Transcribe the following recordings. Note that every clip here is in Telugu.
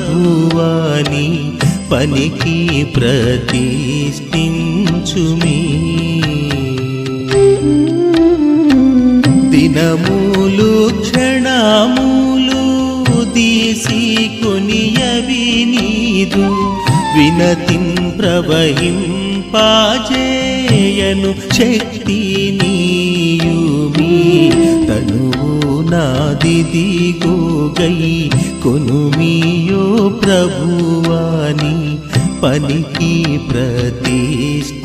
ప్రభువాని పనికి ప్రతిష్ఠించుమీ. దినములు క్షణములు దీసి కొనియవి నీదు వినతిన్ ప్రవహింపాజేయను శక్తి నీయుమి. తనువు నాదిదిగోగై కొనుమియో ప్రభువాని పనికి ప్రతిష్ఠించుమీ.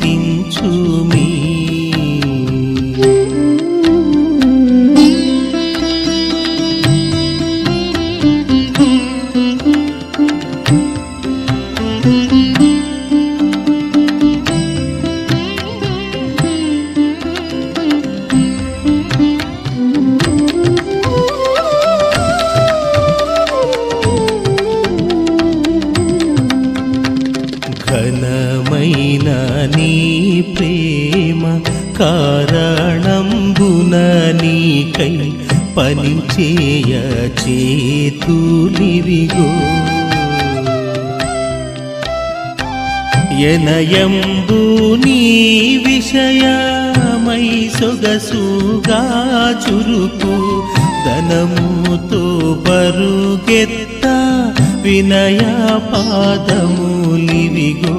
ఘనమైన నీ ప్రేమ కారణంబున నీకై పని చేయ చేతులివిగో. ఎనయంబు నీ విషయమై సొగసుగా చురుకు ధనముతో పరుగెత్త వినయ పాదములివిగో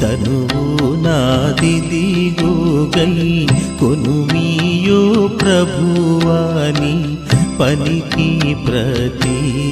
తనువు నాదిదిగోగై కొనుమియో ప్రభువాని పనికి ప్రతిష్ఠించుమీ.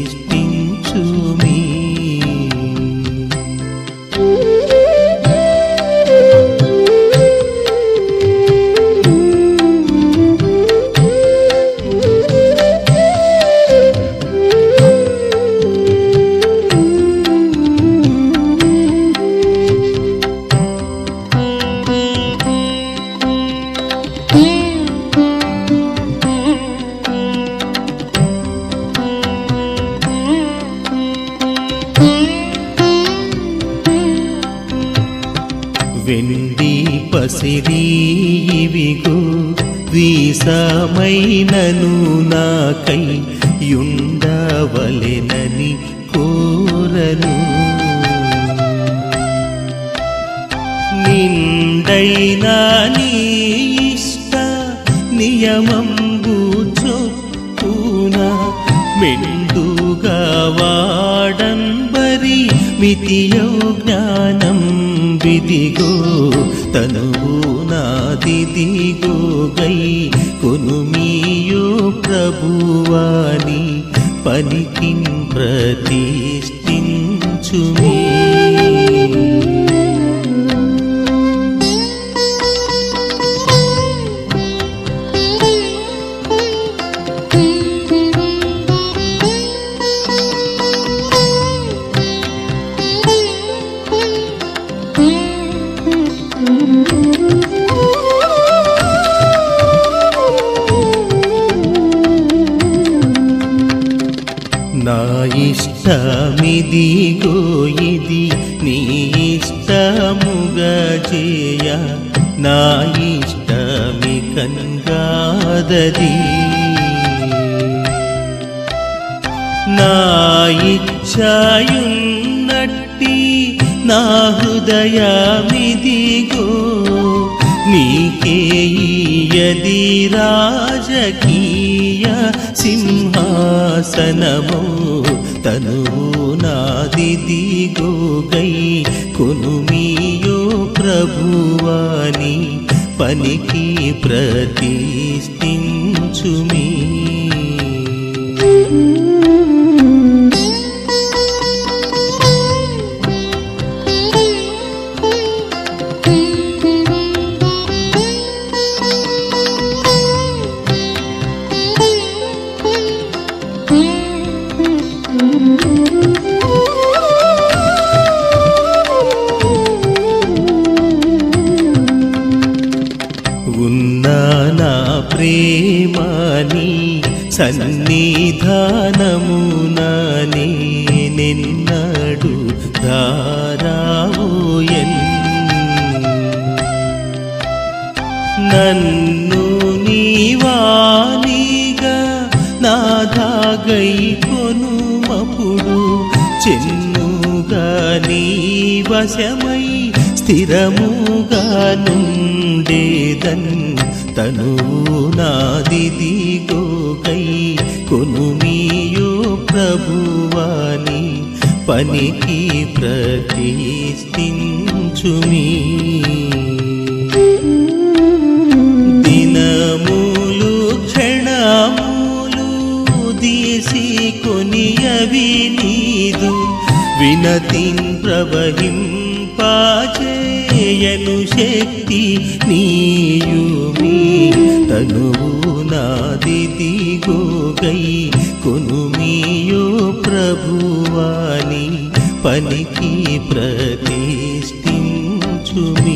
వెండి పసిరి ఇవిగో వీసమైనను నాకై యుండవలెనని కోరను. నిండైనా నీ ఇష్ట నియమంబు చొప్పున మెండుగా వాడన్ కవి మితియో జ్ఞానం విదిగో తనువు నాదిదిగో గై కొనుమియో ప్రభువాని పనికి ప్రతిష్ఠించుమీ. ఇష్టమిదిగో ఇది నీ ఇష్టముగా చేయ. నా ఇష్టమి కంగాదది. నా ఇచ్చాయున్నట్టి నా హృదయమిదిగో నీకే రాజకీయ సింహాసనమో తనువు నాదిదిగో గై కొనుమియో ప్రభువాని పనికి ప్రతిష్ఠించుమీ సన్నిధానముననే నిన్నడు ధారావుయన్ నన్ను నీవానిగా గై కొనుమపుడు చెన్నుగా నీ వశమై స్థిరముగా నుండేదన్ తనువు నాదిదిగో. గై కొనుమియో ప్రభువాని పనికి ప్రతిష్ఠించుమీ. దినములు క్షణములు దీసి కొనియవి నీదు. వినతిం ప్రవహింపచేయను శక్తి నీయుమి. తనువు నాదితి గోగై కొనుమియో ప్రభువాని పనికి ప్రతిష్ఠించుమి.